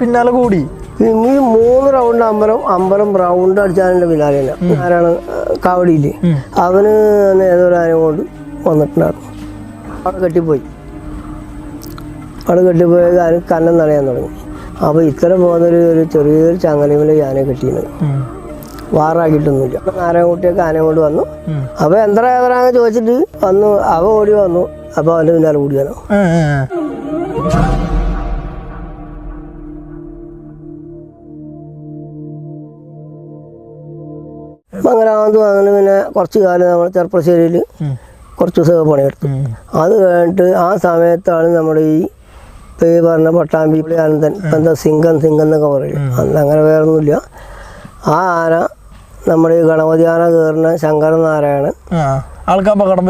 പിന്നാലെ കൂടി. ഈ മൂന്ന് റൗണ്ട് അമ്പലം അമ്പലം റൗണ്ട് അടിച്ചാലിന്റെ പിന്നാലെ തന്നെ. ആരാണ് കാവടിയില്ലേ അവന് ഏതൊരു ആരും കൊണ്ട് വന്നിട്ടുണ്ടായിരുന്നു. അവിടെ കെട്ടിപ്പോയി. അവിടെ കെട്ടിപ്പോയ കാര്യം കന്നം നനയാൻ തുടങ്ങി. അപ്പോൾ ഇത്ര പോകുന്നൊരു ഒരു ചെറിയൊരു ചങ്ങലയിൽ ഞാനെ കെട്ടിയത് വാറാക്കിട്ടൊന്നുമില്ല വാറാക്കിയിട്ടൊന്നുമില്ല. നാരായണക്കുട്ടിയൊക്കെ ആനയെ കൊണ്ട് വന്നു. അപ്പൊ അപ്പോൾ ഏതാണെന്ന് ചോദിച്ചിട്ട് വന്നു. അവ ഓടി വന്നു. അപ്പോൾ അവന്റെ പിന്നാലെ ഓടിയാനോ അപ്പം അങ്ങനെ പിന്നെ കുറച്ച് കാലം നമ്മൾ ചെറുപ്പശ്ശേരിയിൽ ഉം. കുറച്ച് ദിവസമൊക്കെ പണിയെടുത്തു. അത് കഴിഞ്ഞിട്ട് ആ സമയത്താണ് നമ്മുടെ ഈ പേര് ഈ പറഞ്ഞ പട്ടാമ്പി ആനന്ദൻ ഇപ്പം എന്താ സിംഗം സിംഗം എന്നൊക്കെ പറയും അന്ന് അങ്ങനെ വേറൊന്നുമില്ല. ആ ആന നമ്മുടെ ഈ ഗണപതി ആന കയറുന്ന ശങ്കരൻ നാരായണൻ. ആ ആൾക്ക് അപകടം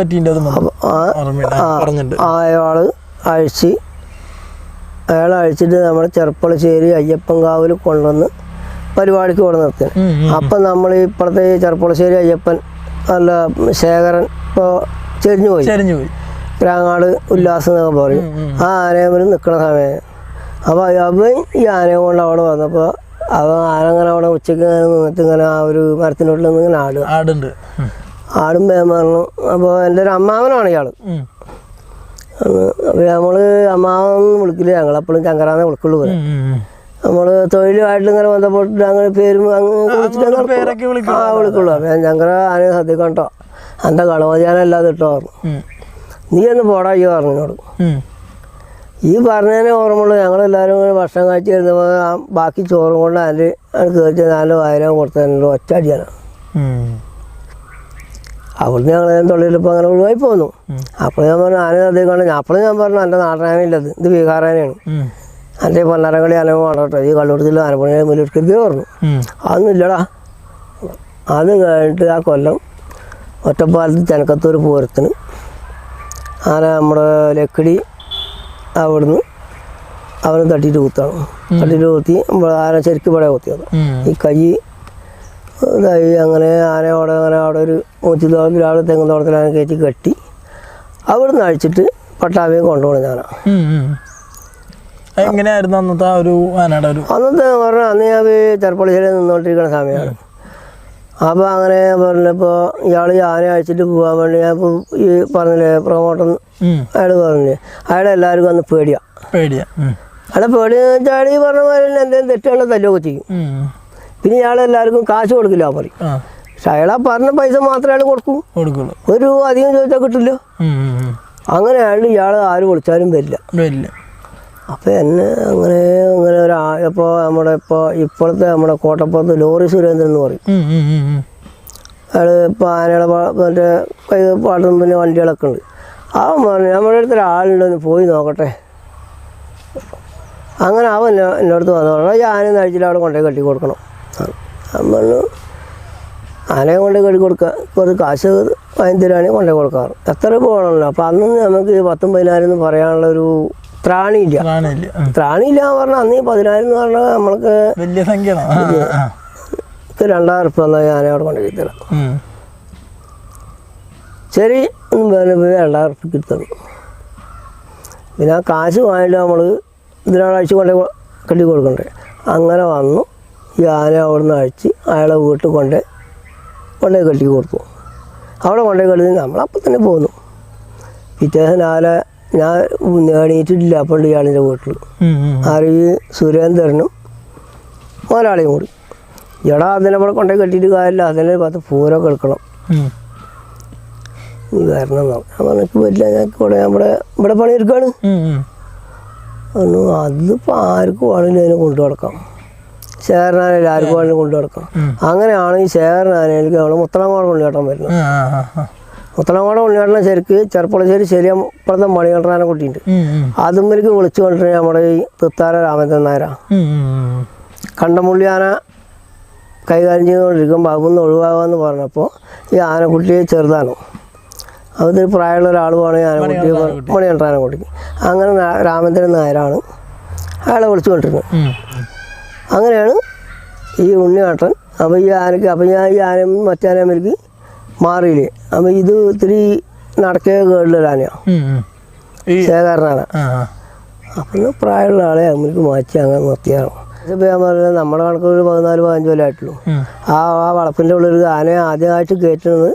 അയാൾ അഴിച്ച് അയാൾ അഴിച്ചിട്ട് നമ്മുടെ ചെറുപ്പളശ്ശേരി അയ്യപ്പൻകാവിൽ കൊണ്ടുവന്ന് പരിപാടിക്ക് കൊണ്ട് നിർത്തി. അപ്പം നമ്മൾ ഇപ്പോഴത്തെ ചെറുപ്പളശ്ശേരി അയ്യപ്പൻ അല്ല ശേഖരൻ ഇപ്പോൾ ചെരിഞ്ഞു പോയി. ചെരിഞ്ഞു പോയി. ക്രാങ്ങാട് ഉല്ലാസം എന്നൊക്കെ പറയും. ആ ആനയമ്മൽ നിൽക്കുന്ന സമയം. അപ്പോൾ അവൻ ഈ ആനയെ കൊണ്ട് അവിടെ വന്നപ്പോൾ അവൻ ആനങ്ങനെ അവിടെ ഉച്ചയ്ക്ക് ഇങ്ങനെ നിന്നിട്ട് ഇങ്ങനെ ആ ഒരു മരത്തിനുള്ളിൽ നിന്ന് ഇങ്ങനെ ആടുക. ആടുണ്ട്. ആടും പറഞ്ഞു. അപ്പോൾ എന്റെ ഒരു അമ്മാവനാണ് ഇയാൾ. അപ്പോൾ നമ്മൾ അമ്മാവൻ വിളിക്കില്ല. ഞങ്ങളെപ്പോഴും ചങ്കരാന്നെ വിളിക്കുള്ളൂ പോലെ. നമ്മൾ തൊഴിലുമായിട്ട് ഇങ്ങനെ ബന്ധപ്പെട്ടിട്ട് അങ്ങനെ പേരും അങ്ങനെ അങ്ങോട്ട് പേരൊക്കെ വിളിക്കും ആ വിളിക്കുള്ളൂ. അപ്പോൾ ഞാൻ ചങ്കര ആനയെ ശ്രദ്ധിക്കണം എന്റെ എന്റെ ഗണപതിയാനല്ലാതെ ഇട്ടോ പറഞ്ഞു. നീ ഒന്ന് പോടാ ഈ പറഞ്ഞു എന്നോട് ഉം. ഈ പറഞ്ഞതിനെ ഓർമ്മയുള്ളൂ. ഞങ്ങളെല്ലാവരും കൂടി ഭക്ഷണം കഴിച്ച് കഴിഞ്ഞപ്പോൾ ബാക്കി ചോറും കൊണ്ട് അതിൽ കയറ്റി നാല് വായനം കൊടുത്തതിനുള്ള ഒറ്റ അടിയാണ്. ഉം. അവിടുന്ന് ഞങ്ങൾ തൊള്ളിയിലിപ്പോൾ അങ്ങനെ ഒഴിവായി പോന്നു. അപ്പോഴും അപ്പോൾ ഞാൻ പറഞ്ഞു ആന അതേ കൊണ്ട് അപ്പോഴും ഞാൻ പറഞ്ഞു എന്റെ നാടനാനയില്ലത് ഇത്. ബീഹാറാനയാണ് ഉം. എന്റെ പൊന്നാരങ്കളി ആന കേട്ടോ. ഈ കള്ളുടത്തിൽ ആനപ്പണി മുല്ലെടുക്കരുത് പറഞ്ഞു അതൊന്നും അതൊന്നുമില്ലടാ. അത് കഴിഞ്ഞിട്ട് ആ കൊല്ലം ഒറ്റപ്പാലത്ത് ചെനക്കത്തൂർ പൂരത്തിന് ആന നമ്മുടെ ലക്കിടി അവിടുന്ന് അവനെ തട്ടിയിട്ട് കുത്താണ്. തട്ടിയിട്ട് കുത്തി നമ്മൾ ആന ശരിക്കും ഇവിടെ കുത്തിയത്. ഈ കൈ ഇതായി അങ്ങനെ ആന അവിടെ അങ്ങനെ അവിടെ ഒരു മൂച്ചി തോളത്തിൽ അവിടെ തെങ്ങ് തോളത്തിൽ ആന കയറ്റി കെട്ടി അവിടുന്ന് അഴിച്ചിട്ട് പട്ടാമ്പിയും കൊണ്ടുപോകണം ഞാനാണ്. എങ്ങനെയായിരുന്നു അന്നത്തെ ഒരു ആനയുടെ ഒരു അന്നത്തെ പറഞ്ഞാൽ അന്ന് ഞാൻ ചെറുപ്പള്ളിശ്ശേരി നിന്നുകൊണ്ടിരിക്കുന്ന സമയമാണ് അപ്പോൾ അങ്ങനെ പറഞ്ഞപ്പോൾ ഇയാൾ ആന അഴിച്ചിട്ട് പോകാൻ വേണ്ടി ഞാൻ ഇപ്പോൾ ഈ പറഞ്ഞില്ലേ പ്രൊമോട്ടർ. അയാൾ പറഞ്ഞില്ലേ? അയാളെ എല്ലാവർക്കും അന്ന് പേടിയാ. പേടിയാ. അയാളെ പേടിയെന്ന് വെച്ചാൽ ഈ പറഞ്ഞ പോലെ തന്നെ എന്തെങ്കിലും തെറ്റുകളെ തല്ലുമൊക്കെ ചെയ്യും. പിന്നെ ഇയാൾ എല്ലാവർക്കും കാശ് കൊടുക്കില്ല പറയും പക്ഷെ അയാളാ പറഞ്ഞ പൈസ മാത്രമേ അയാൾ കൊടുക്കൂ. കൊടുക്കുള്ളൂ. ഒരു രൂപ അധികം ചോദിച്ചാൽ കിട്ടില്ല. അങ്ങനെ അയാൾ ഇയാൾ ആര് വിളിച്ചാലും വരില്ല. വരില്ല. അപ്പോൾ എന്നെ അങ്ങനെ അങ്ങനെ ഒരു ഇപ്പോൾ നമ്മുടെ ഇപ്പോൾ ഇപ്പോഴത്തെ നമ്മുടെ കോട്ടപ്പുറത്ത് ലോറി സുരേന്ദ്രൻ എന്ന് പറയും. അയാൾ ഇപ്പോൾ ആനയുടെ മറ്റേ പാട്ടും പിന്നെ വണ്ടികളൊക്കെ ഉണ്ട്. അവൻ പറഞ്ഞു നമ്മുടെ അടുത്ത് ഒരാളുണ്ടെന്ന് പോയി നോക്കട്ടെ. അങ്ങനെ അവൻ എന്റെ അടുത്ത് വന്നു. ഈ ആനയെ നഴിച്ചിട്ട് അവിടെ കൊണ്ടുപോയി കെട്ടി കൊടുക്കണം. അവൻ പറഞ്ഞു ആനയെ കൊണ്ടുപോയി കെട്ടി കൊടുക്കുക കുറച്ച് കാശ് വാങ്ങി തരുവാണെങ്കിൽ കൊണ്ടുപോയി കൊടുക്കാറ്. എത്ര പോകണമല്ലോ അപ്പോൾ അന്ന് നമുക്ക് പത്തും പതിനായിരം എന്ന് പറയാനുള്ള ത്രാണിയില്ല. ത്രാണിയില്ല. എന്ന് പറഞ്ഞാൽ അന്ന് പതിനായിരം എന്ന് പറഞ്ഞാൽ നമ്മൾക്ക് വലിയ സംഖ്യ രണ്ടായിരം ഉറുപ്പ എന്നാൽ ഞാൻ അവിടെ കൊണ്ടുപോയി തരാം. ശരി പറഞ്ഞപ്പോൾ രണ്ടായിരം ഉറുപ്പ്യക്ക് തരും പിന്നെ ആ കാശ് വാങ്ങിയിട്ട് നമ്മൾ ഇതിനാഴ്ച കൊണ്ടേ കെട്ടി കൊടുക്കണ്ടേ. അങ്ങനെ വന്നു. ഈ ആന അവിടുന്ന് അഴിച്ച് അയാളെ വീട്ടിൽ കൊണ്ട് കൊണ്ടേ കെട്ടി കൊടുത്തു. അവിടെ കൊണ്ടേ കെട്ടി നമ്മളപ്പം തന്നെ പോന്നു. പിറ്റേ ദിവസം രാവിലെ ഞാൻ എണീറ്റിട്ടില്ല അപ്പോൾ ഇയാളിന്റെ വീട്ടിൽ ഉം, ഉം. ആര് ഈ സുരേന്ദ്രനും ഒരാളെയും കൂടി. എടാ അതിനെ ഇവിടെ കൊണ്ടേ കെട്ടിയിട്ട് കാര്യമില്ല. അതിനെ പത്ത് പൂരം കേൾക്കണം. ഞാൻ പറഞ്ഞു പറ്റില്ല ഞാൻ ഇവിടെ നമ്മുടെ ഇവിടെ പണിയെടുക്കാണ്. ഉം, ഉം. പറഞ്ഞു അതിപ്പോൾ ആർക്കും അതിനെ കൊണ്ടു നടക്കാം. ശേഖരനാനയിൽ ആർക്കും വേണമെങ്കിലും കൊണ്ടു നടക്കാം. ഉം. അങ്ങനെയാണ് ഈ ശേഖരനാനയിലേക്ക് നമ്മൾ മുത്തളങ്ങോട് ഉണ്ണിയേട്ടൻ കൊണ്ടു ആ, ആ, ആ, ഉണ്ണിയാടന ശരിക്ക് ചെറുപ്പളശ്ശേരി ശരിയാ ഇപ്പോഴത്തെ മണികണ്ഠനാനെ കുട്ടിയുണ്ട്. അതുമ്പോഴേക്ക്. അതുമ്മലേക്ക് വിളിച്ചു കൊണ്ടിരുന്ന നമ്മുടെ ഈ തൃത്താര രാമചന്ദ്രൻ നായരാ. കണ്ടമുള്ളി ആന കൈകാര്യം ചെയ്തുകൊണ്ടിരിക്കുമ്പോൾ അവിടുന്ന് ഒഴിവാകാമെന്ന് പറഞ്ഞപ്പോൾ ഈ ആനക്കുട്ടിയെ ചെറുതാണ്. അതൊരു പ്രായമുള്ള ഒരാൾ പോകണമെങ്കിൽ ഈ ആനക്കുട്ടിയെ മണികണ്ഠ ആനക്കുട്ടിക്ക് അങ്ങനെ രാമചന്ദ്രൻ നായരാണ്. അയാളെ വിളിച്ചുകൊണ്ടിരുന്നത്. അങ്ങനെയാണ് ഈ ഉണ്ണിയാട്ടൻ അപ്പോൾ ഈ ആനയ്ക്ക് അപ്പം ഞാൻ ഈ ആന മറ്റാനമ്മയ്ക്ക് മാറിയില്ലേ? അപ്പൊ ഇത് ഇത്തിരി നടക്കേ കേടുള്ള ശേഖരനാണ്. ആ. പ്രായമുള്ള ആളെ അമ്മയ്ക്ക് മാറ്റി അങ്ങനെ നിർത്തിയാണ്. ഇതിപ്പോൾ ഞാൻ പറഞ്ഞത് നമ്മുടെ കണക്ക് ഒരു പതിനാല് പതിനഞ്ച് കൊല്ലം ആയിട്ടുള്ളൂ. ആ ആ വളപ്പിന്റെ ഉള്ളിൽ ആനയെ ആദ്യമായിട്ട് കയറ്റുന്നത്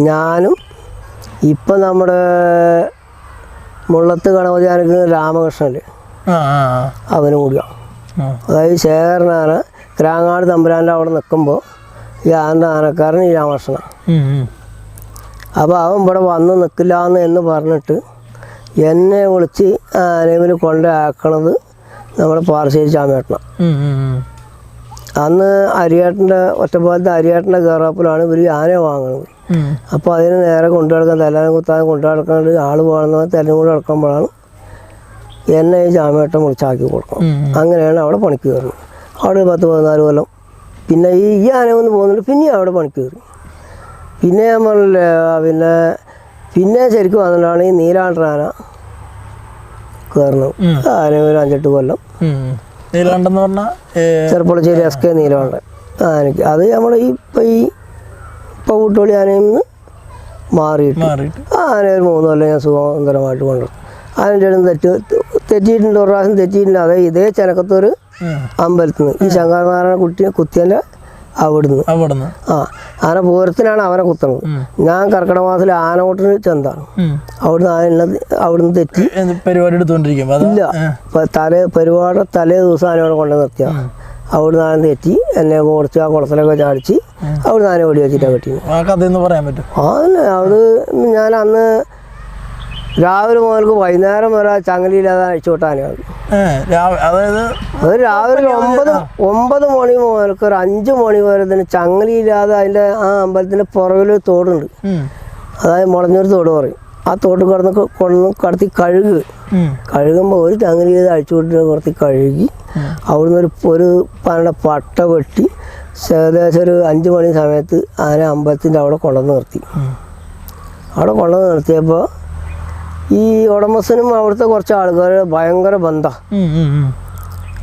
ഞാനും ഇപ്പം നമ്മുടെ മുള്ളത്ത് ഗണപതി ആനക്ക് രാമകൃഷ്ണന്റെ ആ. അവനും കൂടിയാണ്. അതായത് ശേഖരനാണ് ക്രാങ്ങാട് തമ്പുരാന്റെ അവിടെ നിൽക്കുമ്പോൾ ഈ ആന്റെ ആനക്കാരൻ ഉം. അപ്പോൾ അവൻ ഇവിടെ വന്ന് നിൽക്കില്ല എന്ന് പറഞ്ഞിട്ട് എന്നെ വിളിച്ച് കൊണ്ട് കൊണ്ടാക്കണത് നമ്മുടെ പാർശ്വരി ചാമേട്ടനാണ് ഉം. അന്ന് അരിയേട്ടന്റെ ഒറ്റപ്പാലത്തെ അരിയേട്ടന്റെ കയറാപ്പിലാണ് ഇവർ ആനയെ ആന വാങ്ങുന്നത്. അപ്പോൾ അതിന് നേരെ കൊണ്ടു നടക്കാൻ തെല്ലാനും കുത്താൻ കൊണ്ടു നടക്കാണ്ട് ആൾ പോകുന്ന തെല്ലും കൂടെ നടക്കുമ്പോഴാണ് എന്നെ ഈ ചാമേട്ടൻ വിളിച്ചാക്കി കൊടുക്കണം. അങ്ങനെയാണ് അവിടെ പണിക്ക് കയറുന്നത് അവിടെ ഒരു പത്ത് പതിനാല് കൊല്ലം പിന്നെ ഈ ഈ ആന വന്ന് പോകുന്നുണ്ട് പിന്നെയും അവിടെ പണിക്ക് കയറി. പിന്നെ നമ്മൾ പിന്നെ പിന്നെ ശരിക്കും വന്നിട്ടാണ് ഈ നീലാണ്ടർ ആന കയറുന്നത്. ആന ഒരു അഞ്ചെട്ട് കൊല്ലം. നീലാണ്ടെന്ന് പറഞ്ഞാൽ ചെറുപ്പുളശ്ശേരി എസ് കെ നീലകണ്ഠൻ ആനയ്ക്ക്. അത് നമ്മൾ ഈ ഇപ്പം ഈ ഇപ്പോൾ കൂട്ടുപള്ളി ആനയിൽ നിന്ന് മാറിയിട്ട്. ആന ഒരു മൂന്ന് കൊല്ലം ഞാൻ സുഖാന്തരമായിട്ട് കൊണ്ടുവരും ആനന്റെ ഇടയിൽ തെറ്റ് തെറ്റിയിട്ടുണ്ട് ഒരു പ്രാവശ്യം തെറ്റിയിട്ടുണ്ട്. അതേ ഇതേ ചെനക്കത്തൂർ ഉം. അമ്പലത്തിൽ നിന്ന് ഈ ശങ്കരനാരായണ കുട്ടി കുത്തിയന്റെ അവിടുന്ന്. അവിടുന്ന്. ആ ആന പൂരത്തിനാണ് അവനെ കുത്തണത്. ഞാൻ കർക്കിടക മാസത്തിൽ ആനോട്ടിന് ചെന്താണ്. അവിടുന്ന് ആന അവിടുന്ന് തെറ്റി. പരിപാടി എടുത്തുകൊണ്ടിരിക്കുമ്പോൾ അത് ഇല്ല. തലേ പരിപാടി തലേ ദിവസം ആനയോടെ കൊണ്ടു നിർത്തിയ അവിടുന്ന് ആന തെറ്റി. എന്നെ കുറച്ച് ആ കുളത്തിലൊക്കെ ചാടിച്ച് അവിടുന്ന് ആന ഓടി വെച്ചിട്ടാണ് കെട്ടിയത്. ആ കഥയെന്ന് പറയാൻ പറ്റും അതന്നെ. അത് ഞാൻ അന്ന് രാവിലെ മുതൽക്ക് വൈകുന്നേരം വരെ ചങ്ങലിയില്ലാതെ അഴിച്ചുവിട്ടാനാണ് അതായത് അത് രാവിലെ ഒമ്പത് ഒമ്പത് മണി മുതൽക്ക് ഒരു അഞ്ച് മണി വരെ തന്നെ ചങ്ങലിയില്ലാതെ അതിന്റെ ആ അമ്പലത്തിന്റെ പുറകിൽ തോടുണ്ട്. അതായത് മുളഞ്ഞൊരു തോട് പറയും. ആ തോട്ട് കടന്ന് കൊണ്ടു കടത്തി കഴുകുക. കഴുകുമ്പോൾ ഒരു ചങ്ങലി ചെയ്ത് അഴിച്ചു വിട്ടിട്ട് കുറച്ച് കഴുകി അവിടുന്ന് ഒരു ഒരു പനയുടെ പട്ട വെട്ടി ഏകദേശം ഒരു അഞ്ച് മണി സമയത്ത് ആന അമ്പലത്തിന്റെ അവിടെ കൊണ്ടുവന്ന് നിർത്തി. അവിടെ കൊണ്ടുവന്ന് നിർത്തിയപ്പോൾ ഈ ഉടമസ്ഥനും അവിടുത്തെ കുറച്ച് ആൾക്കാർ ഭയങ്കര ബന്ധമാണ്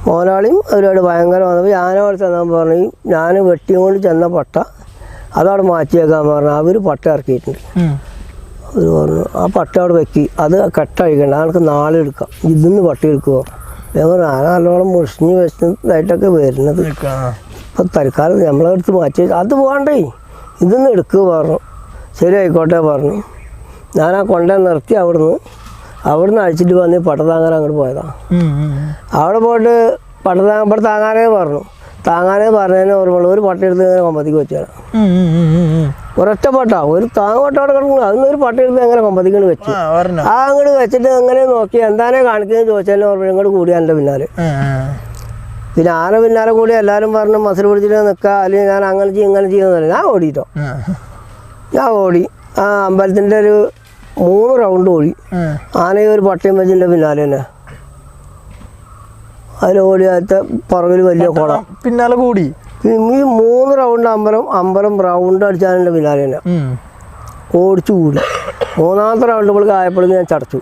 മോനാളിയും അവരോട് ഭയങ്കര വന്നപ്പോൾ ഞാനവിടെ ചെന്നാൽ പറഞ്ഞു ഞാൻ വെട്ടിയും കൊണ്ട് ചെന്ന പട്ട അതവിടെ മാറ്റിയേക്കാൻ പറഞ്ഞു. അവർ പട്ട ഇറക്കിയിട്ടുണ്ട്. അവർ പറഞ്ഞു ആ പട്ട അവിടെ വെക്കി. അത് കെട്ടഴിക്കണ്ട. ആൾക്ക് നാളെ എടുക്കാം. ഇതിന്ന് പട്ടി എടുക്കുമോ ഞാൻ പറഞ്ഞു ആ നല്ലോണം മുഷിഞ്ഞ് വെച്ചതായിട്ടൊക്കെ വരുന്നത്. ഇപ്പം തൽക്കാലം നമ്മളെ അടുത്ത് മാറ്റി അത് പോകണ്ടേ ഇതിന്ന് എടുക്കുക പറഞ്ഞു. ശരി ആയിക്കോട്ടെ പറഞ്ഞു. ഞാൻ ആ കൊണ്ടേ നിർത്തി അവിടുന്ന്. അവിടുന്ന് അഴിച്ചിട്ട് വന്ന് പട്ട താങ്ങാൻ അങ്ങോട്ട് പോയതാണ്. അവിടെ പോയിട്ട് പട്ട താ ഇവിടെ താങ്ങാനേ പറഞ്ഞു. താങ്ങാനേ പറഞ്ഞതിന് ഓർമ്മയുള്ളൂ ഒരു പട്ട എടുത്ത് ഇങ്ങനെ കൊമ്പത്തിക്ക് വെച്ചാണ്. ഒരൊറ്റ പട്ട. ഒരു താങ്ങ് പട്ട അവിടെ കിടക്കുന്നു. അതിന് ഒരു പട്ട എടുത്ത് അങ്ങനെ കൊമ്പത്തിക്കൊണ്ട് വെച്ചു. ആ അങ്ങോട്ട് വെച്ചിട്ട് അങ്ങനെ നോക്കി എന്താണേ കാണിക്കുന്നത് ചോദിച്ചാൽ ഓർമ്മ ഇങ്ങോട്ട് കൂടി എന്റെ പിന്നാലെ. പിന്നെ ആന പിന്നാലെ കൂടി എല്ലാവരും പറഞ്ഞു മസിൽ പിടിച്ചിട്ട് നിൽക്കുക അല്ലെങ്കിൽ ഞാൻ അങ്ങനെ ചെയ്യും ഇങ്ങനെ ചെയ്യുന്നില്ല ഞാൻ ഓടിയിട്ടോ ഞാൻ ഓടി. ആ അമ്പലത്തിന്റെ ഒരു മൂന്ന് റൗണ്ട് ഓടി. ആനയെ ഒരു പട്ടയം വെച്ചിന്റെ പിന്നാലെ തന്നെ. അതിൽ ഓടി അതിന്റെ പുറകിൽ വലിയ കുളം പിന്നാലെ കൂടി. ഈ മൂന്ന് റൗണ്ട് അമ്പലം അമ്പലം റൗണ്ട് അടിച്ചാലിന്റെ പിന്നാലെ തന്നെ. ഓടിച്ചു കൂടി. മൂന്നാമത്തെ റൗണ്ട് ഇപ്പോൾ ആയപ്പോഴും ഞാൻ ചടച്ചു.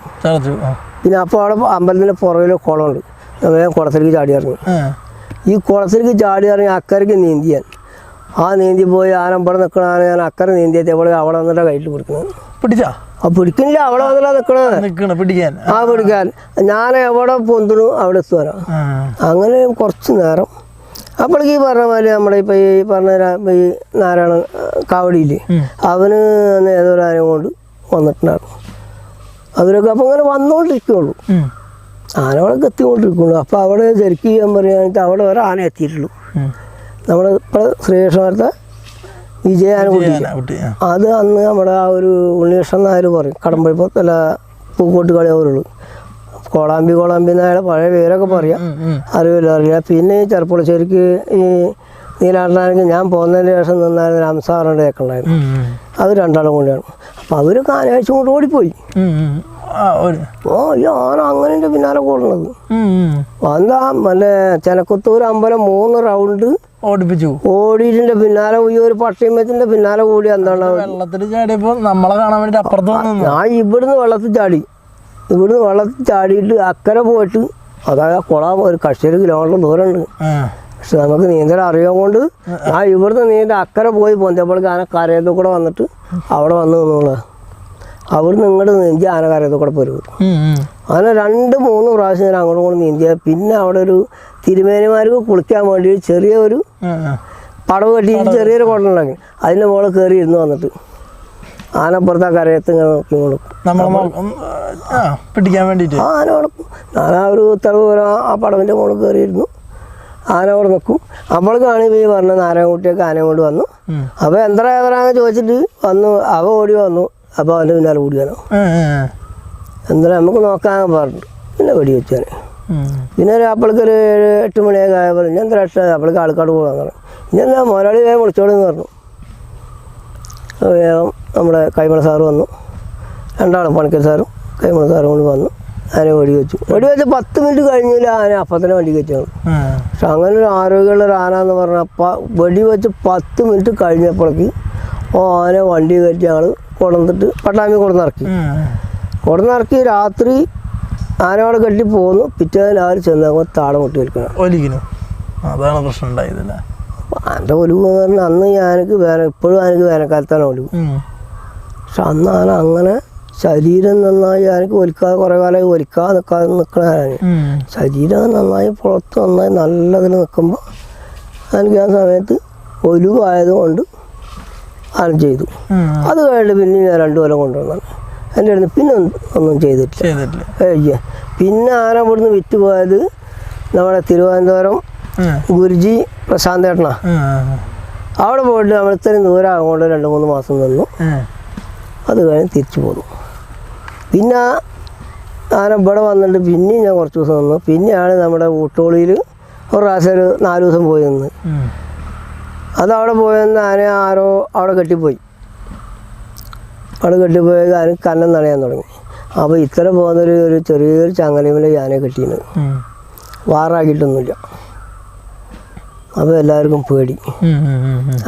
പിന്നെ അപ്പോൾ അവിടെ അമ്പലത്തിന്റെ പുറകിൽ കുളമുണ്ട്. ഞാൻ വേഗം കുളത്തിലേക്ക് ചാടി ഇറങ്ങി. ഈ കുളത്തിലേക്ക് ചാടി ഇറങ്ങി അക്കരയ്ക്ക് നീന്തിയാൻ ആ നീന്തി പോയി ആനമ്പടം നിൽക്കണ ഞാൻ അക്കരെ എവിടെ അവിടെ വന്നിട്ട് കയ്യിൽ കൊടുക്കുന്നത്. പിടിച്ചാ? ആ പിടിക്കുന്നില്ല അവിടെ വന്നിട്ടാ നിൽക്കണത് നിക്കണ പിടിക്കാൻ. ആ പിടിക്കാൻ. ഞാൻ എവിടെ പൊന്തുണു അവിടെ എത്തുവാനോ അങ്ങനെ കുറച്ച് നേരം. അപ്പോഴേക്ക് ഈ പറഞ്ഞ പോലെ നമ്മുടെ ഇപ്പൊ ഈ പറഞ്ഞ ഈ നാരായണ കാവടിയില്ലേ. അവന് ഏതൊരാരും കൊണ്ട് വന്നിട്ടുണ്ടായിരുന്നു. അവരൊക്കെ അപ്പോൾ അങ്ങനെ ആന ആനകളൊക്കെ എത്തിക്കൊണ്ടിരിക്കുള്ളൂ അപ്പോൾ അവിടെ ശരിക്കും ചെയ്യാൻ പറയുകയാണെങ്കിൽ അവിടെ ആന എത്തിയിട്ടുള്ളൂ. നമ്മളിപ്പോ നമ്മൾ ഇപ്പോൾ ശ്രീകൃഷ്ണത്തെ വിജയാന കുട്ടി ചെയ്യാനാ കുട്ടി ആ. അത് അന്ന് നമ്മുടെ ആ ഒരു ഉണ്ണികൃഷ്ണൻ നായർ പറയും കടമ്പഴിപ്പത്ത് അല്ല പൂക്കോട്ട് കളി അവരുള്ളൂ കോളാമ്പി കോളാമ്പി നായരുടെ പഴയ പേരൊക്കെ പറയാം. അറിയില്ല അറിയില്ല. പിന്നെ ഈ ചെറുപ്പുളശ്ശേരിക്ക് ഈ നീലാട്ടനാണെങ്കിൽ ഞാൻ പോകുന്നതിന് ശേഷം നിന്നായിരുന്നു രാംസാറിന്റെ ഒക്കെ ഉണ്ടായിരുന്നു ഉം, ഉം. അത് രണ്ടാളും കൂടിയാണ്. അപ്പം അവർ കാനാഴ്ച കൊണ്ട് ഓടിപ്പോയി. ഓ ഈ ആന അങ്ങനെ എന്റെ പിന്നാലെ കൂടുന്നത്. എന്താ മറ്റേ ചെനക്കുത്തൂർ അമ്പലം മൂന്ന് റൗണ്ട് ഓടിപ്പിച്ചു. ഓടിയിട്ടുണ്ട് പിന്നാലെ ഈ ഒരു പട്ടിയമ്മത്തിന്റെ പിന്നാലെ കൂടി എന്താണ് വെള്ളത്തിൽ ചാടിയപ്പോ നമ്മളെ കാണാൻ വേണ്ടി അപ്പുറത്ത് ഞാൻ ഇവിടുന്ന് വെള്ളത്തിൽ ചാടി. ഇവിടുന്ന് വെള്ളത്തിൽ ചാടിയിട്ട് അക്കരെ പോയിട്ട് അതായത് കുളം ഒരു കഷ്ടൊരു കിലോമീറ്റർ ദൂരമുണ്ട്. ഉണ്ട് പക്ഷെ നമുക്ക് നീന്തൽ അറിയാൻ കൊണ്ട് ഞാൻ ഇവിടുന്ന് നീന്തൽ അക്കരെ പോയി പൊന്തപ്പോഴേക്ക് ആന കരയിൽ കൂടെ വന്നിട്ട് അവിടെ വന്ന് നിന്നോളാം. അവിടുന്ന് ഇങ്ങോട്ട് നീന്തി ആനകാരത്തിൽ കൂടെ പോരും. അങ്ങനെ രണ്ട് മൂന്ന് പ്രാവശ്യം ഞാൻ അങ്ങോട്ടും കൂടെ നീന്തിയ. പിന്നെ അവിടെ ഒരു തിരുമേനിമാർക്ക് കുളിക്കാൻ വേണ്ടി ചെറിയ ഒരു. പടവ് കെട്ടിയിട്ട് ചെറിയൊരു കുടലുണ്ടാക്കി അതിന്റെ മുകളിൽ കയറി ഇരുന്ന് വന്നിട്ട് ആനപ്പുറത്ത് ആ കരയത്ത് ഇങ്ങനെ നോക്കി കൊടുക്കും പിടിക്കാൻ വേണ്ടിയിട്ട്. ആന കൊടുക്കും ഞാൻ ആ ഒരു ഉത്തരവ് പോലെ ആ പടവിന്റെ മുകളിൽ കയറിയിരുന്നു ആന അവിടെ നിൽക്കും അപ്പോൾ കാണുമ്പോൾ ഈ പറഞ്ഞ നാരായണക്കുട്ടിയൊക്കെ ആനയും കൊണ്ട് വന്നു. അപ്പോൾ എത്ര എത്രാന്ന് ചോദിച്ചിട്ട് വന്നു. അവ ഓടി വന്നു. അപ്പോൾ അവന്റെ പിന്നാലെ ഓടിയാനോ എന്നാലും നമുക്ക് നോക്കാൻ പറഞ്ഞു. പിന്നെ വെടി വെച്ചാൽ പിന്നെ ഒരു അപ്പൾക്ക് ഒരു ഏഴ് എട്ട് മണിയൊക്കെ ആയപ്പോൾ ഞാൻ എന്താ ഇഷ്ടം അപ്പൾക്ക് ആൾക്കാട് പോകാൻ പറഞ്ഞു. ഇനി എന്താ മോനാളി വേഗം വിളിച്ചോളെന്ന് പറഞ്ഞു. വേഗം നമ്മുടെ കൈമള സാറ് വന്നു. രണ്ടാളും പണിക്കൽ സാറും കൈമള സാറും കൊണ്ട് വന്നു. അതിനെ വെടി വെച്ചു വെടി വെച്ച് പത്ത് മിനിറ്റ് കഴിഞ്ഞില്ല ആന അപ്പം തന്നെ വണ്ടി വെച്ചു പക്ഷെ അങ്ങനെ ഒരു ആരോഗ്യമുള്ള ഒരു ആന എന്ന് പറഞ്ഞാൽ വെടി വെച്ച് പത്ത് മിനിറ്റ് കഴിഞ്ഞപ്പോഴേക്ക് ഓ ആന വണ്ടി കയറ്റിയ ഞങ്ങൾ കൊണ്ടുവന്നിട്ട് പട്ടാമ്പി കൊടുന്നിറക്കി കൊടുന്നിറക്കി രാത്രി ആനയോടെ കെട്ടി പോന്നു. പിറ്റേ രാവിലെ ചെന്നപ്പോൾ താടം കൊട്ടി വലിക്കണം ഒലിക്കുന്നു. അതാണ് പ്രശ്നം ഉണ്ടായതല്ലേ? അപ്പോൾ ഒലിവ് എന്ന് പറഞ്ഞാൽ അന്ന് ഞാനക്ക് വേന ഇപ്പോഴും എനിക്ക് വേനൽക്കാലത്താണ് ഒലിവ്. പക്ഷെ അന്ന് ആന അങ്ങനെ ശരീരം നന്നായി എനിക്ക് ഒലിക്കാതെ കുറേ കാലമായി ഒലിക്കാതെ നിൽക്കാതെ നിൽക്കണ ശരീരം നന്നായി പുറത്ത് നന്നായി നല്ലതിൽ നിൽക്കുമ്പോൾ എനിക്ക് ആ സമയത്ത് ഒലിവായതുകൊണ്ട് ആന ചെയ്തു. അത് കഴിഞ്ഞിട്ട് പിന്നെ ഞാൻ രണ്ടു കൊല്ലം കൊണ്ടുവന്നാണ് എന്റെ അടുത്ത് പിന്നെ ഒന്നും- ചെയ്തിട്ടില്ല. പിന്നെ ആന ഇവിടുന്ന് വിറ്റ് പോയത്? നമ്മുടെ തിരുവനന്തപുരം ഗുരുജി പ്രശാന്ത് ഏട്ടനാ. അവിടെ പോയിട്ട് നമ്മൾ ഇത്രയും ദൂരം അങ്ങോട്ട് രണ്ട് മൂന്ന് മാസം നിന്നു. അത് കഴിഞ്ഞ് തിരിച്ചു പോന്നു. പിന്നെ ആന ഇവിടെ വന്നിട്ട് പിന്നെയും ഞാൻ കുറച്ച് ദിവസം നിന്നു. പിന്നെയാണ് നമ്മുടെ ഊട്ടോളിയിൽ ഒരു പ്രാവശ്യം ഒരു നാല് ദിവസം പോയി നിന്ന്. അത് അവിടെ പോയെന്ന് ആന ആരോ അവിടെ കെട്ടിപ്പോയി. അവിടെ കെട്ടിപ്പോയത് ആന കന്നം നനയാൻ തുടങ്ങി. അപ്പോൾ ഇത്ര പോകുന്നൊരു ഒരു ചെറിയൊരു ചങ്ങലയിൽ ആനയെ കെട്ടിയത്. വാറാക്കിയിട്ടൊന്നുമില്ല. അപ്പോൾ എല്ലാവർക്കും പേടി.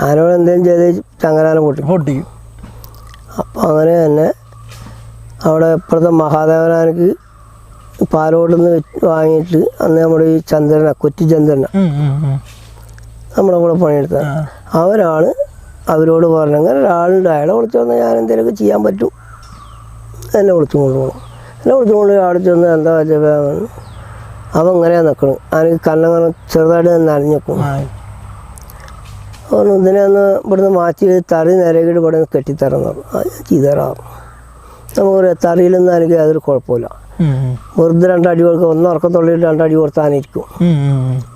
ആനോട് എന്തെങ്കിലും ചെയ്ത് ചങ്ങലാന പൊട്ടി. പൊട്ടി. അപ്പോൾ അങ്ങനെ തന്നെ അവിടെ ഇപ്പോഴത്തെ മഹാദേവനാനക്ക് പാലോട്ടിൽ നിന്ന് വാങ്ങിയിട്ട് അന്ന് നമ്മുടെ ഈ ചന്ദ്രന കൊച്ചു ചന്ദ്രന നമ്മുടെ കൂടെ പണിയെടുത്തത്. അവരാണ് അവരോട് പറഞ്ഞെങ്കിൽ ഒരാളുണ്ട് അയാളെ വിളിച്ചു വന്നാൽ ഞാൻ എന്തെങ്കിലുമൊക്കെ ചെയ്യാൻ പറ്റും. എന്നെ വിളിച്ചു കൊണ്ടുപോകണം എന്നെ വിളിച്ചു കൊണ്ട് അവിടെ ചെന്ന് എന്താ വെച്ചാൽ അവൻ ഇങ്ങനെയാണ് നിൽക്കണം എനിക്ക് കണ്ണങ്ങനെ ചെറുതായിട്ട് തന്നെ നനഞ്ഞിക്കും. അവൻ ഇതിനെ ഒന്ന് ഇവിടുന്ന് മാറ്റി തറി നിരകിട്ട് ഇവിടെ നിന്ന് കെട്ടിത്തരാൻ പറഞ്ഞു. ആ ഞാൻ ചെയ്തുതരാം നമുക്ക് തറിയിലൊന്നും എനിക്ക് യാതൊരു കുഴപ്പമില്ല വെറുതെ രണ്ടടി കൊടുക്കുക ഒന്ന് ഉറക്കത്തുള്ളിൽ രണ്ടടി കൊടുത്താനിരിക്കും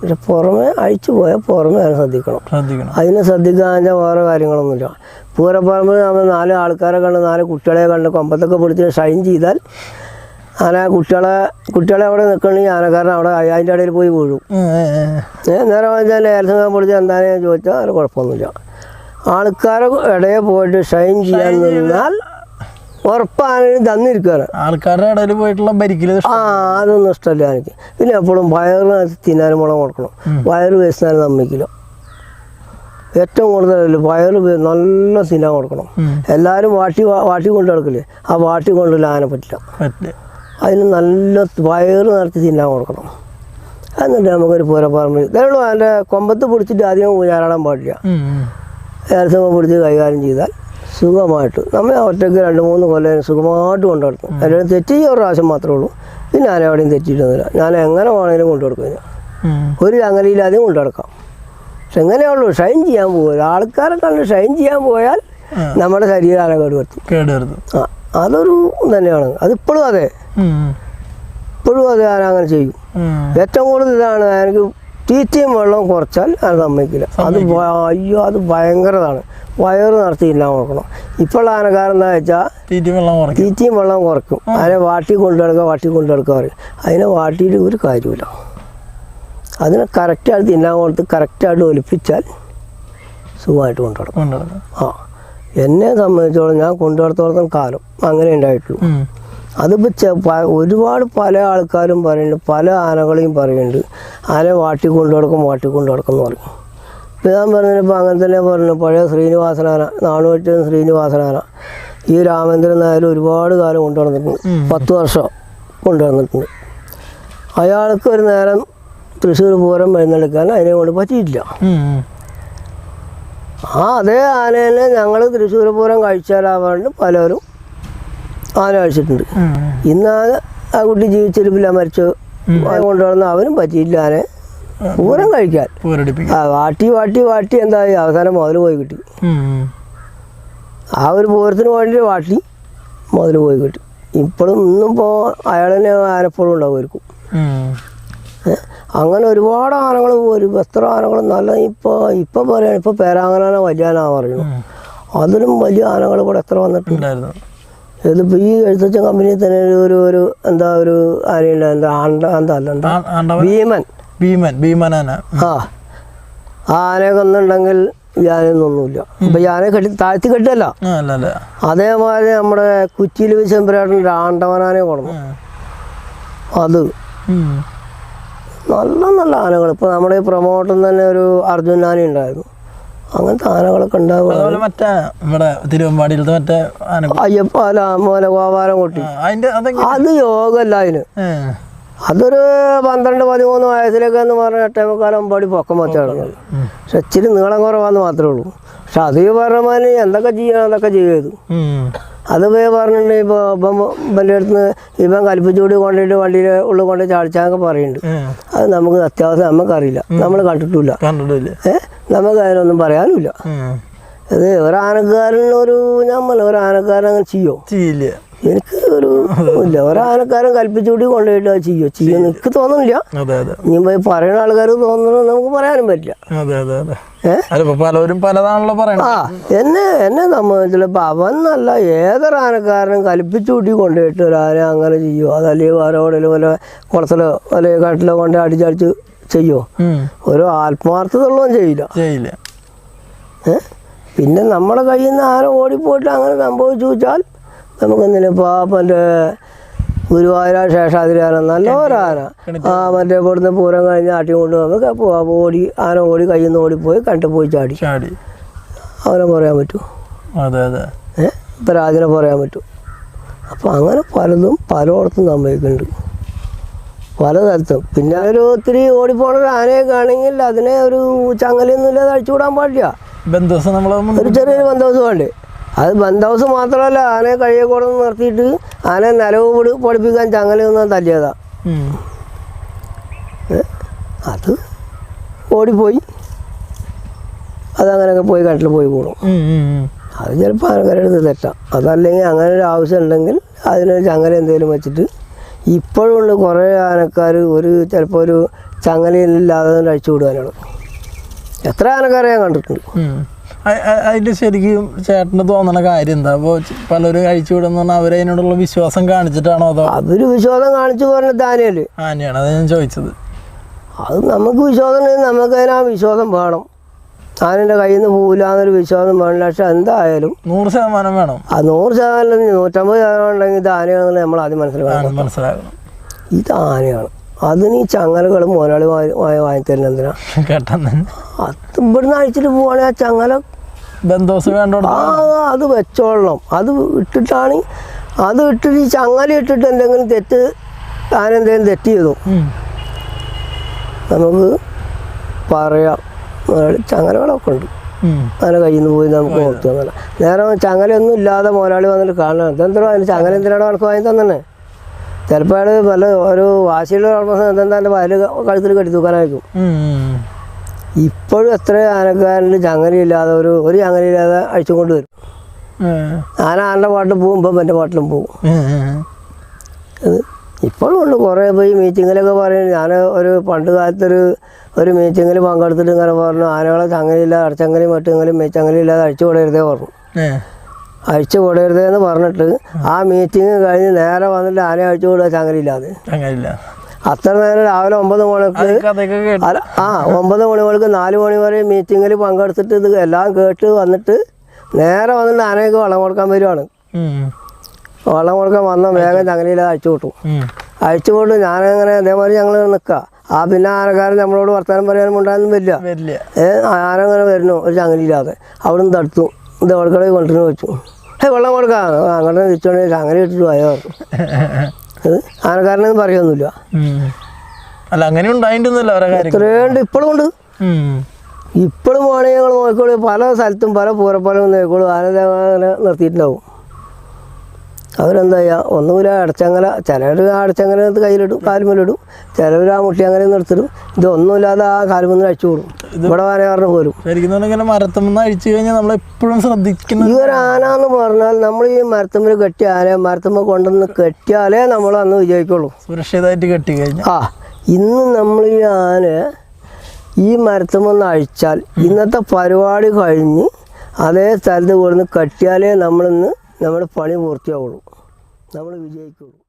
പക്ഷെ പുറമെ അഴിച്ചു പോയാൽ പുറമെ അതിനെ ശ്രദ്ധിക്കണം. ശ്രദ്ധിക്കണം. അതിനെ ശ്രദ്ധിക്കാൻ വേറെ കാര്യങ്ങളൊന്നുമില്ല. പൂരപ്പറമ്പ് നമ്മൾ നാല് ആൾക്കാരെ കണ്ട് നാല് കുട്ടികളെ കണ്ട് കൊമ്പത്തൊക്കെ പിടിച്ച് ഷൈൻ ചെയ്താൽ ആന കുട്ടികളെ കുട്ടികളെ അവിടെ നിൽക്കണമെങ്കിൽ ആനക്കാരൻ അവിടെ അതിന്റെ ഇടയിൽ പോയി വീഴും. നേരെ വെച്ചാൽ ഏലസം പിടിച്ച് എന്താണെന്ന് ചോദിച്ചാൽ അതിന് കുഴപ്പമൊന്നുമില്ല. ആൾക്കാരെ ഇടയെ പോയിട്ട് ഷൈൻ ചെയ്യാൻ നിന്നാൽ ഉറപ്പാണ് തന്നിരിക്കുകയാണ് ആൾക്കാരുടെ ഇടയിൽ പോയിട്ടുള്ള ഭരിക്കൽ ആ അതൊന്നും ഇഷ്ടമല്ല എനിക്ക്. പിന്നെ എപ്പോഴും വയറ് തിന്നാനും മുളം കൊടുക്കണം. വയറ് വേസ്റ്റിനാലും നമ്മിക്കില്ല ഏറ്റവും കൂടുതൽ വയറ് നല്ല തിന്നാൻ കൊടുക്കണം. എല്ലാവരും വാട്ടി വാട്ടി കൊണ്ട് കിടക്കില്ലേ ആ വാട്ടി കൊണ്ടുള്ള ആന പറ്റില്ല. അതിന് നല്ല വയറ് നിറച്ച് തിന്നാൻ കൊടുക്കണം. എന്നിട്ട് നമുക്കൊരു പൂരപ്പറമ്പ് ഇതേയുള്ളൂ അതിന്റെ കൊമ്പത്ത് പിടിച്ചിട്ട് അധികം ഊഞ്ഞാലാടാൻ പാടില്ല. ഏലസമ പിടിച്ച് കൈകാര്യം ചെയ്താൽ സുഖമായിട്ട്. നമ്മൾ ഒറ്റയ്ക്ക് രണ്ട് മൂന്ന് കൊല്ലം സുഖമായിട്ട് കൊണ്ടു നടത്തും തെറ്റി തെറ്റ് ഒരു പ്രാവശ്യം മാത്രമേ ഉള്ളൂ. പിന്നെ ഞാൻ എവിടെയും തെറ്റിയിട്ടൊന്നുമില്ല. ഞാൻ എങ്ങനെ വേണമെങ്കിലും കൊണ്ടു കൊടുക്കും ഞാൻ ഒരു ചങ്ങലയില്ലാതെയും കൊണ്ടു നടക്കാം പക്ഷെ എങ്ങനെയുള്ളൂ? ഷൈൻ ചെയ്യാൻ പോകുക ആൾക്കാരെ കണ്ട് ഷൈൻ ചെയ്യാൻ പോയാൽ നമ്മുടെ ശരീരം കേട് വരുത്തും ആ അതൊരു തന്നെയാണ്. അതിപ്പോഴും അതെ. ഇപ്പോഴും അത് ഞാൻ അങ്ങനെ ചെയ്യും. ഏറ്റവും കൂടുതൽ ഇതാണ് എനിക്ക് തീറ്റയും വെള്ളവും കുറച്ചാൽ അത് സമ്മതിക്കില്ല. അത് അയ്യോ അത് ഭയങ്കരതാണ്. വയറ് നടത്തിയില്ല കൊടുക്കണം ഇപ്പോൾ ആനക്കാരൻ എന്താ വെച്ചാൽ വെള്ളം കുറയ്ക്കും. തീറ്റയും വെള്ളം കുറക്കും. അതിനെ വാട്ടി കൊണ്ടുനടക്കുക വാട്ടി കൊണ്ടുനടക്കുക പറയും. അതിനെ വാട്ടിയിട്ട് ഒരു കാര്യമില്ല അതിനെ കറക്റ്റായിട്ട് തിന്നാൻ കൊടുത്ത് കറക്റ്റായിട്ട് ഒലിപ്പിച്ചാൽ സുഖമായിട്ട് കൊണ്ടുനടക്കും. കൊണ്ടുനടക്കും. ആ. എന്നെ സംബന്ധിച്ചോളം ഞാൻ കൊണ്ടുനടത്തോളം കാലം അങ്ങനെ ഉണ്ടായിട്ടുള്ളൂ. അതിപ്പോൾ ഒരുപാട് പല ആൾക്കാരും പറയുന്നുണ്ട് പല ആനകളെയും പറയുന്നുണ്ട് ആന വാട്ടി കൊണ്ടു നടക്കും വാട്ടി കൊണ്ടു നടക്കും എന്ന് പറയും. ഞാൻ പറഞ്ഞപ്പോൾ അങ്ങനെ തന്നെ പറഞ്ഞു. പഴയ ശ്രീനിവാസനാന നാണുവറ്റ ശ്രീനിവാസനാന ഈ രാമേന്ദ്രൻ നായർ ഒരുപാട് കാലം കൊണ്ടുവന്നിട്ടുണ്ട് പത്ത് വർഷം കൊണ്ടുവന്നിട്ടുണ്ട് അയാൾക്ക് ഒരു നേരം തൃശ്ശൂർ പൂരം എഴുന്നള്ളിക്കാൻ അതിനെ കൊണ്ട് പറ്റിയിട്ടില്ല. ആ അതേ ആനേനെ ഞങ്ങൾ തൃശ്ശൂർ പൂരം കഴിച്ചാലാവാണ്ട് പലരും ആന കഴിച്ചിട്ടുണ്ട്. ഇന്ന് ആ ആ കുട്ടി ജീവിച്ചിരിപ്പില്ല മരിച്ചു. കൊണ്ടുവന്ന അവനും പറ്റിയില്ല ആനെ പൂരം കഴിക്കാൻ. ആ വാട്ടി വാട്ടി വാട്ടി എന്തായി അവസാനം മുതൽ പോയി കിട്ടി. ആ ഒരു പൂരത്തിന് വേണ്ടി വാട്ടി മുതൽ പോയി കിട്ടി. ഇപ്പോഴും ഇന്നും ഇപ്പോൾ അയാളെന്നെ ആനപ്പോഴും ഉണ്ടാവുമായിരിക്കും. അങ്ങനെ ഒരുപാട് ആനകൾ ഒരു എത്ര ആനകൾ നല്ല ഇപ്പോൾ ഇപ്പം പറയാണ് ഇപ്പോൾ പേരാങ്ങനാന വലിയാനാ പറയുന്നു അതിലും വലിയ ആനകൾ ഇവിടെ എത്ര വന്നിട്ടുണ്ടായിരുന്നു ഇതിപ്പോൾ ഈ എഴുത്തച്ഛൻ കമ്പനിയിൽ തന്നെ ഒരു ഒരു എന്താ ഒരു ആനയുണ്ട് എന്താ ആണ്ട എന്താ ഭീമൻ. ഭീമൻ ഭീമനാന. ആ. ആനെ കൊന്നുണ്ടെങ്കിൽ ഒന്നുണ്ടെങ്കിൽ അപ്പൊ യാനെ കെട്ടി താഴ്ത്തി കെട്ടല്ല അതേമാതിരി നമ്മുടെ കുറ്റിയിൽ വിശമ്പരാട്ടിന്റെ ആണ്ടവനാനെ കൊടുക്കും. അത്. നല്ല നല്ല ആനകൾ. ഇപ്പൊ നമ്മുടെ ഈ പ്രൊമോട്ടൻ തന്നെ ഒരു അർജുൻ ആന ഉണ്ടായിരുന്നു. അങ്ങനത്തെ ആനകളൊക്കെ ഉണ്ടാവുക. മറ്റേ ഇവിടെ തിരുവമ്പാടിയിലത്തെ മറ്റേ അയ്യപ്പ അല്ല മോനെ ഗോപാലം കൊട്ടി. അത് യോഗല്ല അതിന്. അതൊരു പന്ത്രണ്ട് പതിമൂന്ന് വയസ്സിലൊക്കെ എന്ന് പറഞ്ഞാൽ എട്ടേ പടി പൊക്കം വെച്ച് കിടന്നത് പക്ഷെ ഇച്ചിരി നീളം കുറവാന്ന് മാത്രമേ ഉള്ളൂ. പക്ഷെ അത് ഈ പറഞ്ഞ എന്തൊക്കെ ചെയ്യണം അതൊക്കെ ചെയ്തു. അത് പോയി പറഞ്ഞിട്ടുണ്ട് ഇപ്പോൾ ഇപ്പം ഇവന്റെ അടുത്ത് ഇവൻ കൽപ്പിച്ചുകൂടി കൊണ്ടിട്ട് വണ്ടിയിൽ ഉള്ളിൽ കൊണ്ട് ചാടിച്ചാന്നൊക്കെ പറയുന്നുണ്ട്. അത് നമുക്ക് അത്യാവശ്യം നമുക്കറിയില്ല. നമ്മൾ കണ്ടിട്ടില്ല. ഏ? നമുക്ക് അതിനൊന്നും പറയാനുമില്ല. ഇത് ഒരാനക്കാരൻ ഒരു നമ്മൾ ഒരാനക്കാരൻ അങ്ങനെ ചെയ്യോ? ചെയ്യില്ല. എനിക്ക് ഒരു ഇല്ല. ഒരാനക്കാരൻ കൽപ്പിച്ചുകൂടി കൊണ്ടുപോയിട്ട് അത് ചെയ്യോ ചെയ്യോ എനിക്ക് തോന്നുന്നില്ല. ഇനി പോയി പറയുന്ന ആൾക്കാർ തോന്നുന്നത് നമുക്ക് പറയാനും പറ്റില്ല. പലതാണല്ലോ പറയണത് ആ എന്നെ എന്നെ സംബന്ധിച്ചില്ല ഇപ്പം അവൻ നല്ല ഏതൊരാനക്കാരനും കൽപ്പിച്ചുകൂട്ടി കൊണ്ടുപോയിട്ട് ഒരാനെ അങ്ങനെ ചെയ്യോ അതല്ലെങ്കിൽ വരോടലോ വല്ല കുളത്തിലോ അല്ലെങ്കിൽ കാട്ടിലോ കൊണ്ട് അടിച്ചടിച്ച് ചെയ്യോ ഒരു ആത്മാർത്ഥതയുള്ളതും ചെയ്യില്ല. ചെയ്യില്ല? പിന്നെ നമ്മുടെ കയ്യിൽ നിന്ന് ആരോ ഓടിപ്പോയിട്ട് അങ്ങനെ സംഭവിച്ചു വെച്ചാൽ നമുക്ക് ഇപ്പോൾ പാപ്പന്റെ ഗുരുവായൂര ശേഷാതിരാന നല്ല ഒരാന ആ മറ്റേ ഇവിടുന്ന് പൂരം കഴിഞ്ഞ് ആട്ടി കൊണ്ട് നമുക്ക് പോവാ. ഓടി ആന ഓടി കയ്യിൽ നിന്ന് ഓടിപ്പോയി കണ്ടു പോയി ചാടി. ചാടി. അവനെ പറയാൻ പറ്റുമോ അതെ അതെ. ഏഹ് ഇപ്പം രാജനെ പറയാൻ പറ്റും. അപ്പം അങ്ങനെ പലതും പലയിടത്തും സംഭവിക്കുന്നുണ്ട്. പലതരത്തും. പിന്നെ ഒരു ഒത്തിരി ഓടിപ്പോണ ഒരു ആനയൊക്കെ ആണെങ്കിൽ അതിനെ ഒരു ചങ്ങലയൊന്നും ഇല്ലാതെ അഴിച്ചുവിടാൻ പാടില്ല. ബന്ധുസം നമ്മളെ ഒരു ചെറിയൊരു ബന്ധവസ് വേണ്ടേ? അത് ബന്ധ ഹൗസ് മാത്രമല്ല ആനയെ കഴിയെ കൂടെ നിർത്തിയിട്ട് ആനയെ നിലവ് പഠിപ്പിക്കാൻ പഠിപ്പിക്കാൻ ചങ്ങലയൊന്നും തല്ലിയതാ. അത് ഓടിപ്പോയി. അതങ്ങനെയൊക്കെ പോയി കട്ടിൽ പോയി കൂടും. അത് ചിലപ്പോൾ ആനക്കാരെടുത്ത് തെറ്റാം. അതല്ലെങ്കിൽ അങ്ങനെ ഒരു ആവശ്യം ഉണ്ടെങ്കിൽ അതിനൊരു ചങ്ങല എന്തെങ്കിലും വെച്ചിട്ട് ഇപ്പോഴും ഉണ്ട് കുറേ ആനക്കാർ ഒരു ചിലപ്പോൾ ഒരു ചങ്ങലയില്ലാതെ അഴിച്ചു വിടുവാനാണ്. എത്ര ആനക്കാരെ ഞാൻ കണ്ടിട്ടുണ്ട്. ഉം. അ- അ- അതിന്റെ ശരിക്കും ചേട്ടന് തോന്നണ കാര്യം എന്താ? അപ്പോൾ പലരും അഴിച്ചു വിടുന്ന പറഞ്ഞാൽ അവരതിനോടുള്ള വിശ്വാസം കാണിച്ചിട്ടാണോ അതോ അതൊരു വിശ്വാസം കാണിച്ചു പറഞ്ഞ താനേൽ ആനയാണ്. അത് ഞാൻ ചോദിച്ചത്. അത് നമുക്ക് വിശ്വാസം നമുക്ക് അതിന് ആ വിശ്വാസം വേണം. താനെന്റെ കയ്യിൽ നിന്ന് പോകില്ലാന്നൊരു വിശ്വാസം വേണം പക്ഷെ എന്തായാലും നൂറ് ശതമാനം വേണം. ആ നൂറ് ശതമാനം നൂറ്റമ്പത് ശതമാനം ഉണ്ടെങ്കിൽ ഇത് ആനയാണെന്ന് നമ്മൾ ആദ്യം മനസ്സിലാക്കണം. മനസ്സിലാക്കണം ഇത് ആനയാണ് അതിന് ഈ ചങ്ങലകൾ മുതലാളി വാങ്ങി വാങ്ങി തരുന്നത് എന്തിനാ? കേട്ടെന്ന്. അത് ഇവിടുന്ന് അഴിച്ചിട്ട് പോവാണെങ്കിൽ ആ ചങ്ങല. ബന്ധോസ് വേണ്ടോട് ആ അത് വെച്ചോളണം. അത് ഇട്ടിട്ടാണ് അത് ഇട്ടിട്ട് ഈ ചങ്ങല ഇട്ടിട്ട് എന്തെങ്കിലും തെറ്റ് താനെന്തെങ്കിലും തെറ്റ് ചെയ്തു? നമുക്ക് പറയാം. ചങ്ങലകളൊക്കെ ഉണ്ട്. അങ്ങനെ കയ്യിൽ നിന്ന് പോയി നമുക്ക് നോക്കി അങ്ങനെ നേരെ ചങ്ങലയൊന്നും ഇല്ലാതെ മുതലാളി വന്നിട്ട് കാണണം. ഇതെന്തോ അതിന് ചങ്ങല എന്തിനാണ് കണക്ക് വാങ്ങി തന്നെ? ചിലപ്പോൾ അയാൾ നല്ല ഒരു വാശിയുള്ള ഓൾമോസ്റ്റ് എന്തെന്താ എന്റെ വയൽ കഴുത്തിൽ കെട്ടി തൂക്കാനായിരിക്കും. ഇപ്പോഴും എത്ര ആനക്കാരന് ചങ്ങലയില്ലാതെ ഒരു ഒരു ചങ്ങലയില്ലാതെ അഴിച്ചുകൊണ്ട് വരും. ആന ആരുടെ പാട്ടിൽ പോകും ഇപ്പം എന്റെ പാട്ടിലും പോകും ഇപ്പോഴും ഉണ്ട്. കുറേ പോയി മീറ്റിങ്ങിലൊക്കെ പറയും ഞാൻ ഒരു പണ്ട് കാലത്തൊരു ഒരു മീറ്റിങ്ങിൽ പങ്കെടുത്തിട്ട് ഇങ്ങനെ പറഞ്ഞു ആനകളെ ചങ്ങലയില്ല അടച്ചങ്ങലയും മറ്റങ്ങലും ഇല്ലാതെ അഴിച്ചു വിടരുതേ പറഞ്ഞു. അഴിച്ചു വിടരുതേ എന്ന് പറഞ്ഞിട്ട് ആ മീറ്റിംഗ് കഴിഞ്ഞ് നേരെ വന്നിട്ട് ആനയെ അഴിച്ചു വിടുക ചങ്ങലില്ലാതെ ചങ്ങലില്ല അത്ര നേരം രാവിലെ ഒമ്പത് മണിക്ക് ആ ഒമ്പത് മണി മുതൽക്ക് നാല് മണി വരെ മീറ്റിങ്ങിൽ പങ്കെടുത്തിട്ട് ഇത് എല്ലാം കേട്ട് വന്നിട്ട് നേരെ വന്നിട്ട് ആനയ്ക്ക് വളം കൊടുക്കാൻ വരുവാണ്. വളം വെള്ളം കൊടുക്കാൻ വന്ന വേഗം ചങ്ങലയില്ലാതെ അഴിച്ചു വിട്ടു. അഴിച്ചു കൊണ്ട് ഞാനങ്ങനെ അതേമാതിരി ഞങ്ങൾ നിൽക്കുക ആ പിന്നെ ആനക്കാരൻ നമ്മളോട് വർത്തമാനം പറയാനും ഉണ്ടായിരുന്നു വരില്ല. ഏഹ് ഏ ആന വരുന്നു ഒരു ചങ്ങലില്ലാതെ അവിടുന്ന് തടുത്തു. ഇത് കൊണ്ടുവന്ന് വെച്ചു. ഏ വെള്ളം കൊടുക്കാം. ആ, അങ്ങോട്ട് തിരിച്ചോണ്ട് അങ്ങനെ ഇട്ടിട്ട് പോയോ? ഇത് ആനക്കാരനൊന്നും പറയൊന്നുമില്ല. അല്ല അങ്ങനെ ഇത്രയുണ്ട് ഇപ്പോഴും ഉണ്ട്. ഇപ്പോഴും വേണമെങ്കിൽ ഞങ്ങൾ നോക്കിക്കോളൂ. പല സ്ഥലത്തും പല പൂരപ്പാലും നോക്കിക്കോളൂ. ആന അങ്ങനെ നിർത്തിയിട്ടുണ്ടാവും. അവരെന്താ ചെയ്യുക ഒന്നുമില്ല അടച്ചങ്ങല ചിലർ അടച്ചങ്ങല കയ്യിലിടും കാലുമേലിടും ചിലർ ആ മുട്ടി അങ്ങനെ നിർത്തിടും. ഇതൊന്നുമില്ലാതെ ആ കാലുമെന്ന് അഴിച്ചു കൂടും. ഇവിടെ വരയാറിന് പോലും ശരിക്കും പറഞ്ഞാൽ ഇങ്ങനെ മരത്തുമെന്ന് അഴിച്ചു കഴിഞ്ഞാൽ നമ്മൾ എപ്പോഴും ശ്രദ്ധിക്കണം ഈ ഒരു ആന എന്ന് പറഞ്ഞാൽ നമ്മൾ ഈ മരത്തുമ്മൽ കെട്ടിയ ആന മരത്തമ്മ കൊണ്ടുവന്ന് കെട്ടിയാലേ നമ്മൾ അന്ന് വിജയിക്കുള്ളൂ. സുരക്ഷിതമായിട്ട് കെട്ടി കഴിഞ്ഞാൽ ആ ഇന്ന് നമ്മൾ ഈ ആന ഈ മരത്തുമെന്ന് അഴിച്ചാൽ ഇന്നത്തെ പരിപാടി കഴിഞ്ഞ് അതേ സ്ഥലത്ത് കൊടുന്ന് കെട്ടിയാലേ നമ്മളിന്ന് നമ്മുടെ പണി പൂർത്തിയാവുള്ളൂ. നമ്മൾ വിജയിക്കുള്ളൂ.